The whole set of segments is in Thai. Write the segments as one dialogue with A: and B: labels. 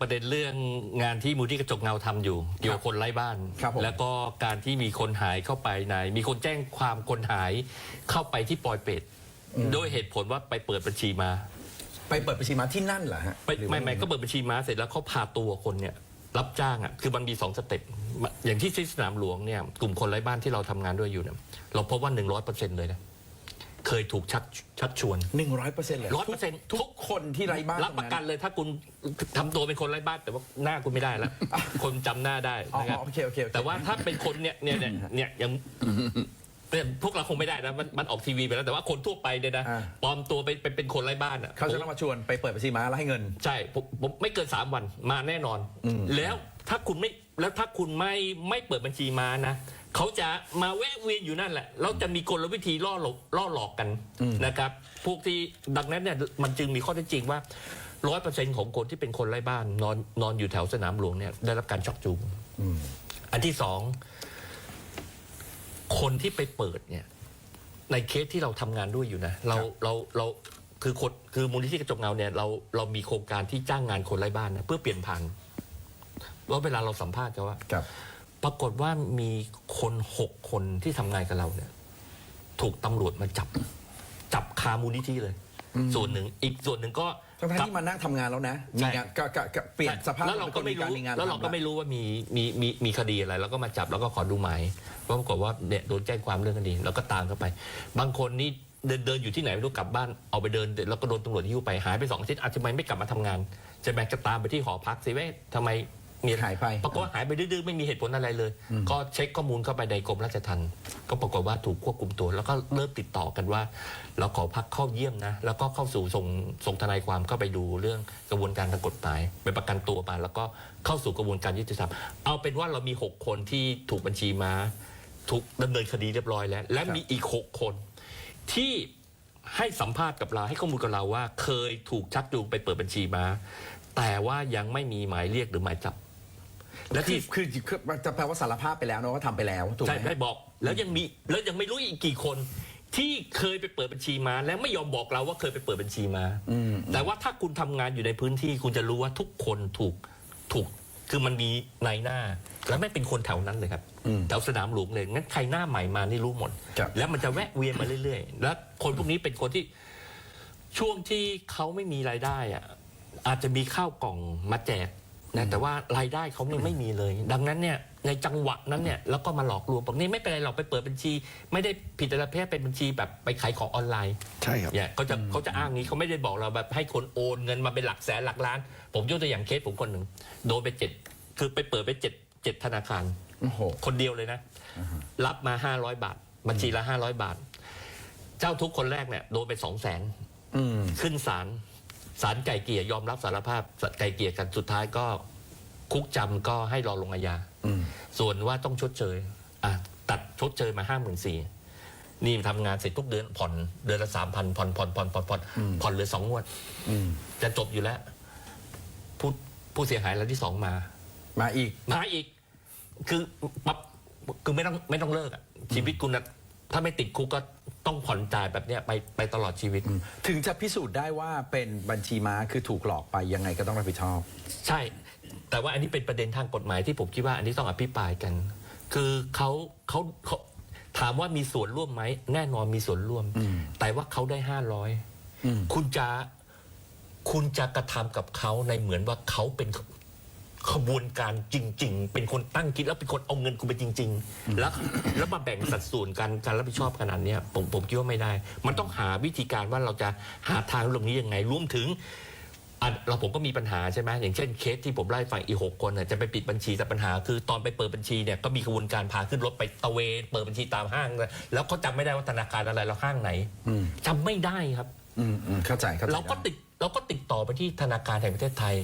A: ประเด็นเรื่องงานที่มูลที่กระจกเงาทำอยู่เกี่ยวกับคนไร้บ้าน
B: ครับผม
A: แล้วก็การที่มีคนหายเข้าไปใน มีคนแจ้งความคนหายเข้าไปที่ปอยเป็ดโดยเหตุผลว่าไปเปิดบัญชีมา
B: ไปเปิดบัญชีมาที่นั่นเหรอฮะ
A: ไป
B: หรือว่า
A: ไม่ไม่ก็เปิดบัญชีมาเสร็จแล้วเขาพาตัวคนเนี่ยรับจ้างอะคือมันมีสองสเต็ปอย่างที่ที่สนามหลวงเนี่ยกลุ่มคนไร้บ้านที่เราทำงานด้วยอยู่เนี่ยเราพบว่าหนึ่งร้อยเปอร์เซ็นต์เลยนะ เคยถูกชักชักชวน
B: หนึ่งร้อยเปอร์เซ็นต์เลย
A: ร้อยเปอร์เซ็นต์
B: ทุกคนที่ไร้บ้าน
A: รับประกันเลยถ้าคุณทำตัวเป็นคนไร้บ้านแต่ว่าหน้าคุณไม่ได้แล้ว คนจำหน้าได้
B: อ๋อ
A: นะครับ
B: โอเคโอเคโอเค
A: แต่ว่าถ้าเป็นคนเนี่ยเนี่ยเนี่ยเนี่ยยังเนี่ยพวกเราคงไม่ได้นะมันมันออกทีวีไปแล้วแต่ว่าคนทั่วไปเนี่ยนะ
B: อ่า
A: ปลอมตัวไปเป็นเป็นคนไร้บ้านอะ
B: เขาจะต้องมาชวนไปเปิดบัญชีมาแล้วให้เงิน
A: ใช่ผมผมไม่เกินสามวันมาแน่นอน แล้วถ้าคุณไม่แล้วถ้าคุณไม่ไม่เปิดบัญชีมานะเขาจะมาแวะเวียนอยู่นั่นแหละแล้วจะมีกลวิธีล่อหลอกล่อหลอกกันนะครับพวกที่ดังนั้นเนี่ยมันจึงมีข้อเท็จจริงว่าร้อยเปอร์เซ็นของคนที่เป็นคนไร้บ้านนอนนอนอยู่แถวสนามหลวงเนี่ยได้รับการชักจูงอันที่สองคนที่ไปเปิดเนี่ย ในเคสที่เราทำงานด้วยอยู่นะ เรา
B: ครับ
A: เราเราคือคนคือมูลนิธิกระจกเงาเนี่ยเราเรามีโครงการที่จ้างงานคนไร้บ้านนะเพื่อเปลี่ยนผ่านว่าเวลาเราสัมภาษณ์เขาว่า
B: ครับ
A: ปรากฏว่ามีคนหกคนที่ทำงานกับเราเนี่ย ถูกตำรวจมาจับ จับคามูลนิธิเลย ส่วนหนึ่งอีกส่วนหนึ่งก็
B: ทั้งๆที่มานั่งทำงานแล้วนะมี
A: ใช่
B: งานก็ก็ก็เปลี่ยนสภาพ
A: แล้วเราก็ไม่รู้
B: มีงาน
A: แล้วเราก็
B: ทำ
A: ไม่รู้ว่ามีมีมีมีคดีอะไร แล้วก็มาจับแล้วก็ขอดูหมายว่าปรากฏว่าเนี่ยโดนแจ้งความเรื่องคดีแล้วก็ตามเข้าไป บางคนนี่เดินเดินอยู่ที่ไหนไม่รู้กลับบ้านเอาไปเดินแล้วก็โดนตำรวจยิ้วไปหายไปสองอาทิตย์อาจจะไม่ไม่กลับมาทำงานใช่ไหมจะตามไปที่หอพักสิเว้ยทำไม มีอะไร
B: หายไป
A: ปรากฏว่าหายไปดื้อๆไม่มีเหตุผลอะไรเลยก็เช็คข้อมูลเข้าไปในกรมราชทัณฑ์ก็ปรากฏว่าถูกควบคุมตัว แล้วก็เริ่มติดต่อกันว่า เราขอพักเข้าเยี่ยมนะ แล้วก็เข้าสู่ส่งส่งทนายความเข้าไปดูเรื่องกระบวนการทางกฎหมายไปประกันตัวมา แล้วก็เข้าสู่กระบวนการยุติธรรมเอาเป็นว่าเรามี6คนที่ถูกบัญชีมาถูกดำเนินคดีเรียบร้อยแล้ว และมีอีก6คน ที่ให้สัมภาษณ์กับเราให้ข้อมูลกับเราว่า เคยถูกชักจูงไปเปิดบัญชีมา แต่ว่ายังไม่มีหมายเรียกหรือหมายจับ และ
B: คื
A: ที่
B: อคือคือจะแปลว่าสารภาพไปแล้วนะว่าทำไปแล้วถูกไห
A: ใช่
B: ม
A: ได้บอก แล้วยังมีแล้วยังไม่รู้อีกกี่คน ที่เคยไปเปิดบัญชีมา แล้วไม่ยอมบอกเราว่าเคยไปเปิดบัญชีมาแต่ว่าถ้าคุณทำงานอยู่ในพื้นที่คุณจะรู้ว่าทุกคนถูกถูกคือมันมีในหน้า แล้วไม่เป็นคนแถวนั้นเลยครับแถวสนามหลวงเลยงั้นใครหน้าใหม่มานี่รู้หมด
B: ครับ
A: แล้วมันจะแวะเวียนมาเรื่อยๆ แล้วคนพวกนี้เป็นคนที่ช่วงที่เขาไม่มีรายได้อะอาจจะมีข้าวกล่องมาแจก นะแต่ว่ารายได้เขาเนี่ยไม่มีเลย ดังนั้นเนี่ยในจังหวะนั้นเนี่ยแล้วก็มาหลอกลวงบอกนี่ไม่เป็นไรหรอกไปเปิดบัญชี ไม่ได้ผิดอะไรแค่เป็นบัญชีแบบไปขายของออนไลน์
C: ใช่ครับ
A: เนี่ยเขาจะเขาจะอ้างนี้เขาไม่ได้บอกเราแบบให้คนโอนเงินมาเป็นหลักแสนหลักล้าน ผมยกตัวอย่างเคสผมคนหนึ่งโดนไปเจ็ดคือไปเปิดไปเจ็ดเจ็ดธนาคาร
B: โอ้โห
A: คนเดียวเลยนะ รับมาห้าร้อยบาท บัญชีละห้าร้อยบาท เจ้าทุกคนแรกเนี่ยโดนไปสองแสน
B: อืม
A: ขึ้นศาล ศาลไก่เกลี่ยยอมรับสารภาพไก่เกลี่ยกันสุดท้ายก็คุกจำก็ให้รอลงอาญา
B: อืม
A: ส่วนว่าต้องชดเชยอะตัดชดเชยมาห้าหมื่นสี่นี่ทำงานเสร็จทุกเดือนผ่อนเดือนละสามพันผ่อนผ่อนผ่อนผ่อนผ่อนผ่อนเหลือสองงวด
B: อืม
A: จะจบอยู่แล้วผู้ผู้เสียหายรายที่สองมา
B: มาอีก
A: มาอีก คือปั๊บคือไม่ต้องไม่ต้องเลิกอะชีวิตคุณนะ ถ้าไม่ติดคุกก็ต้องผ่อนจ่ายแบบเนี้ยไปไปตลอดชีวิต
B: ถึงจะพิสูจน์ได้ว่าเป็นบัญชีม้าคือถูกหลอกไปยังไงก็ต้องรับผิดชอบ
A: ใช่ แต่ว่าอันนี้เป็นประเด็นทางกฎหมายที่ผมคิดว่าอันนี้ต้องอภิปรายกัน คือเขาเขาเขาถามว่ามีส่วนร่วมไหมแน่นอนมีส่วนร่วมแต่ว่าเขาได้ห้าร้อย
B: อืม
A: คุณจะคุณจะกระทำกับเขาในเหมือนว่าเขาเป็น ขบวนการจริง ๆ เป็นคนตั้งคิดแล้วเป็นคนเอาเงินคุณไปจริง ๆ แล้วแล้วมาแบ่งสัดส่วนการการรับผิดชอบขนาดเนี้ยผมผมคิดว่าไม่ได้ มันต้องหาวิธีการว่าเราจะหาทางลงนี้ยังไงรวมถึงอะเราผมก็มีปัญหาใช่ไหมอย่างเช่นเคสที่ผมไล่าให้ฟังอีกหกคนน่ะจะไปปิดบัญชีแต่ปัญหาคือตอนไปเปิดบัญชีเนี่ยก็มีกระบวนการพาขึ้นรถไปตะเวนเปิดบัญชีตามห้างเลยแล้วเขาจำไม่ได้ว่าธนาคารอะไรแล้วห้างไหน
B: อืม
A: จำไม่ได้ครับ
B: อืมอืมเข้าใจเข้าใจ
A: เราก็ติดเราก็ติดต่อไปที่ธนาคารแห่งประเทศไทย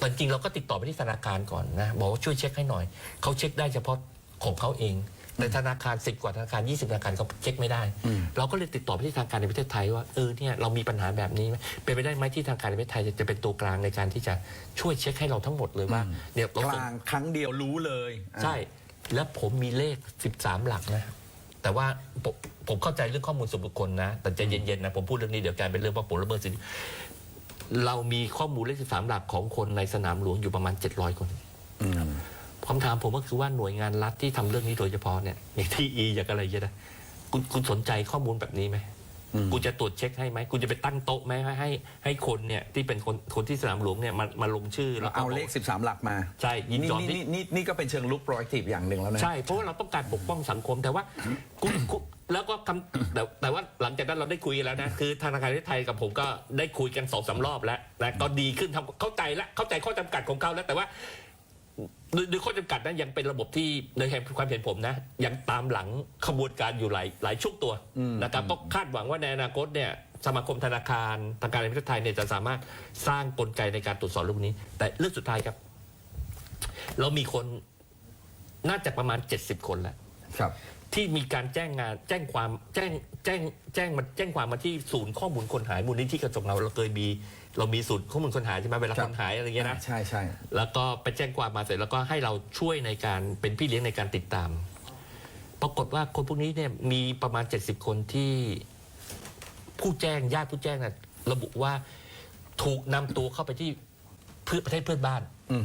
A: แต่จริงเราก็ติดต่อไปที่ธนาคารก่อนนะบอกว่าช่วยเช็คให้หน่อย เขาเช็คได้เฉพาะของเขาเองแต่ธนาคารสิบกว่าธนาคาร 20ธนาคารเขาเช็คไม่ได้ เราก็เลยติดต่อไปที่ธนาคารในประเทศไทยว่าเออเนี่ยเรามีปัญหาแบบนี้ไหมเป็นไปได้ไหมที่ธนาคารในประเทศไทยจะจะเป็นตัวกลางในการที่จะช่วยเช็คให้เราทั้งหมดเลยว่าเนี่ยเรา
B: ก
A: ส่ง
B: ลางครั้งเดียวรู้เลยอะ
A: ใช่ แล้วผมมีเลข 13 หลักนะแต่ว่าผมผมเข้าใจเรื่องข้อมูลส่วนบุคคลนะ แต่ใจเย็นๆนะผมพูดเรื่องนี้เดี๋ยวกลายเป็นเรื่องว่าผมละเมิดสิทธิ เรามีข้อมูลเลข 13 หลักของคนในสนามหลวงอยู่ประมาณ 700 คน
B: อืม
A: คำถามผมก็คือว่าหน่วยงานรัฐที่ทำเรื่องนี้โดยเฉพาะเนี่ยอย่างที่อีอย่างอะไรเงี้ยนะคุณคุณสนใจข้อมูลแบบนี้ไหม
B: อืม
A: กูจะตรวจเช็คให้ไหมกูจะไปตั้งโต๊ะไหมให้ให้ให้คนเนี่ยที่เป็นคนคนที่สนามหลวงเนี่ยมามาลงชื่อ
B: เรา
A: แล้วก็
B: เอาเลข 13 หลักมา
A: ใช่ยิน
B: นี่
A: ยอม
B: นี่
A: ที่
B: นี่นี่ก็เป็นเชิงลุกโปร a c ทีฟอย่างหนึ่งแล้วนะ
A: ใช่ เพราะว่าเราต้องการปกป้องสังคมแต่ว่ากูกู แล้วก็คำแต่แต่ว่าหลังจากนั้นเราได้คุยกันแล้วนะ คือธนาคารประเทศไทยกับผมก็ได้คุยกันสองสารอบแล้วนะก็ดีขึ้นทำเข้าใจแล้วเข้าใจข้อจำกัดของเขาแล้วแต่ว่าโดยโดยข้อจำกัดนั้นยังเป็นระบบที่ในความเห็นผมนะ ยังตามหลังขบวนการอยู่หลายหลายช่วงตัวนะครับก็คาดหวังว่าในอนาคตเนี่ยสมาคมธนาคารธนาคารแห่งประเทศไทยเนี่ยจะสามารถสร้างกลไกในการตรวจสอบเรื่องนี้ แต่เรื่องสุดท้ายครับ เรามีคนน่าจะประมาณ 70 คนแล้ว
B: ครับ
A: ที่มีการแจ้งงานแจ้งความแจ้งแจ้งแจ้งมาแจ้งความมาที่ศูนย์ข้อมูลคนหายมูลนิธิกระจกเงาเราเคยมีเรามีศูนย์ข้อมูลคนหายใช่ไหมเวลา
B: ครับ
A: คนหายอะไรเงี้ยนะ
B: ใช่ใช่
A: แล้วก็ไปแจ้งความมาเสร็จแล้วก็ให้เราช่วยในการเป็นพี่เลี้ยงในการติดตาม ปรากฏว่าคนพวกนี้เนี่ยมีประมาณ 70 คนที่ผู้แจ้งญาติผู้แจ้งน่ะระบุว่าถูกนำตัวเข้าไปที่เพื่อประเทศเพื่อนบ้าน
B: อืม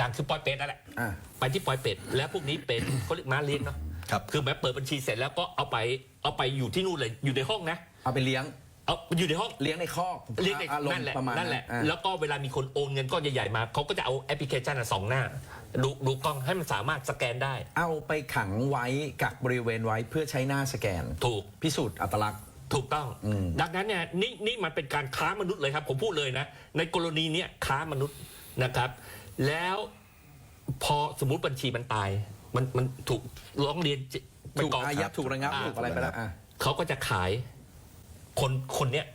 A: ดังๆคือปอยเป็ดนั่นแหละ
B: อ่า
A: ไปที่ปอยเป็ดแล้วพวกนี้เป็น เขาเรียกม้าเลี้ยงเนาะ
B: ครับ
A: คือแบบเปิดบัญชีเสร็จแล้วก็เอาไปเอาไปอยู่ที่นู่นเลยอยู่ในห้องนะ
B: เอาไปเลี้ยง
A: เอาอยู่ในห้อง
B: เลี้ยงในคอก
A: เรียกใน
B: อารม
A: นั่น
B: ณ์
A: แหละ
B: ประมาณ
A: นั่นแหละ
B: อ่า
A: แล้วก็เวลามีคนโอนเงินก้อนใหญ่ๆมาเขาก็จะเอาแอปพลิเคชันอะสองหน้าดูดูกล้องให้มันสามารถสแกนได้
B: เอาไปขังไว้กักบริเวณไว้เพื่อใช้หน้าสแกน
A: ถูก
B: พิสูจน์อัตลักษณ์
A: ถูกต้อง
B: อืม
A: ดังนั้นเนี่ยนี่นี่มันเป็นการค้ามนุษย์เลยครับ ผมพูดเลยนะ ในกรณีเนี้ยค้ามนุษย์นะครับ แล้วพอสมมติบัญชีมันตาย มันมันถูกร้องเรียนไป
B: ถูก
A: กอง
B: อายัดถูกระงับ
A: อ่า
B: ถูกอะไรไปแล้วอะ
A: เขาก็จะขาย คนคนเนี้ย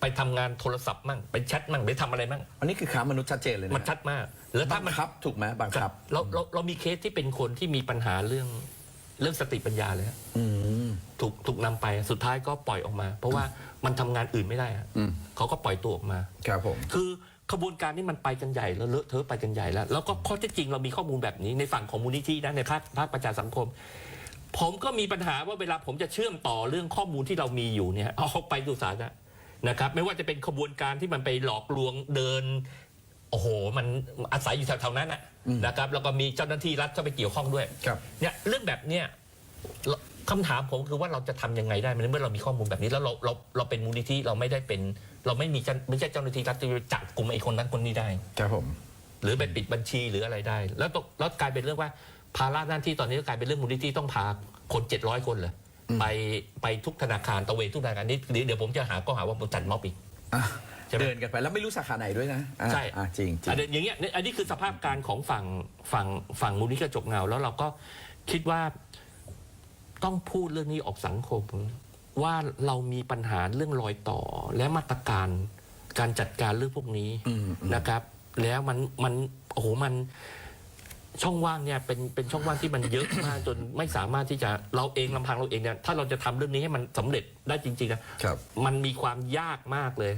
A: ไปทำงานโทรศัพท์มั่งไปแชทมั่งไปทำอะไรมั่ง
B: อันนี้คือค้ามนุษย์ชัดเจนเลยนะ
A: มันชัดมาก แล้ว
B: บั
A: ถ้างมัน
B: คับถูกไหมบังคับ
A: เราเราเรามีเคสที่เป็นคนที่มีปัญหาเรื่องเรื่องสติปัญญาเลยฮะ
B: อืม
A: ถูกถูกนำไปสุดท้ายก็ปล่อยออกมา เพราะว่ามันทำงานอื่นไม่ได้อะ
B: อืม
A: เขาก็ปล่อยตัวออกมา
B: ครับผม
A: คือ ขบวนการนี้มันไปกันใหญ่แล้วเลอะเทอะไปกันใหญ่แล้ว แล้วก็ข้อเท็จจริงเรามีข้อมูลแบบนี้ในฝั่งของมูลนิธินะในภาคภาคประชาสังคม ผมก็มีปัญหาว่าเวลาผมจะเชื่อมต่อเรื่องข้อมูลที่เรามีอยู่เนี่ยเอาไปดูสาธารณะนะครับ ไม่ว่าจะเป็นขบวนการที่มันไปหลอกลวงเดินโอ้โห มันอาศัยอยู่แถวๆนั้นนะนะครับ แล้วก็มีเจ้าหน้าที่รัฐเข้าไปเกี่ยวข้องด้วย
B: ครับ
A: เนี่ยเรื่องแบบเนี้ยเรา คำถามผมคือว่าเราจะทำยังไงได้เมื่อเรามีข้อมูลแบบนี้แล้วเราเราเราเป็นมูลนิธิเราไม่ได้เป็น เราไม่มีเจ้าไม่ใช่เจ้าหน้าที่รัฐที่จะจับกลุ่มไอ้คนนั้นคนนี้ได้
B: ครับผม
A: หรือไปปิดบัญชีหรืออะไรได้ แล้วตกแล้วกลายเป็นเรื่องว่าภาระหน้าที่ตอนนี้ก็กลายเป็นเรื่องมูลนิธิต้องพาคนเจ็ดร้อยคนเลยไปไปทุกธนาคารตะเวนทุกธนาคารนี่เดี๋ยวเดี๋ยวผมจะหาก็หาว่าผมจัดม็อบอีก
B: อะ
A: ใช่ไหม
B: เดินกันไปแล้วไม่รู้สาขาไหนด้วยนะอะ
A: ใช่
B: อะจริงจริ
A: อัน
B: ง
A: นี้อย่างเงี้ยอันนี้คือสภาพการของฝั่งฝั่งฝั่งมูลนิธิกระจกเงา แล้วเราก็คิดว่า ต้องพูดเรื่องนี้ออกสังคม ว่าเรามีปัญหาเรื่องรอยต่อ และมาตรการการจัดการเรื่องพวกนี้
B: อืมอืม
A: นะครับ แล้วมันมันโอ้โหมันช่องว่างเนี่ยเป็นเป็นช่องว่างที่มันเยอะมากจนไม่สามารถที่จะเราเองลำพังเราเองเนี่ยถ้าเราจะทำเรื่องนี้ให้มันสำเร็จได้จริงๆนะครับมันมีความยากมากเลย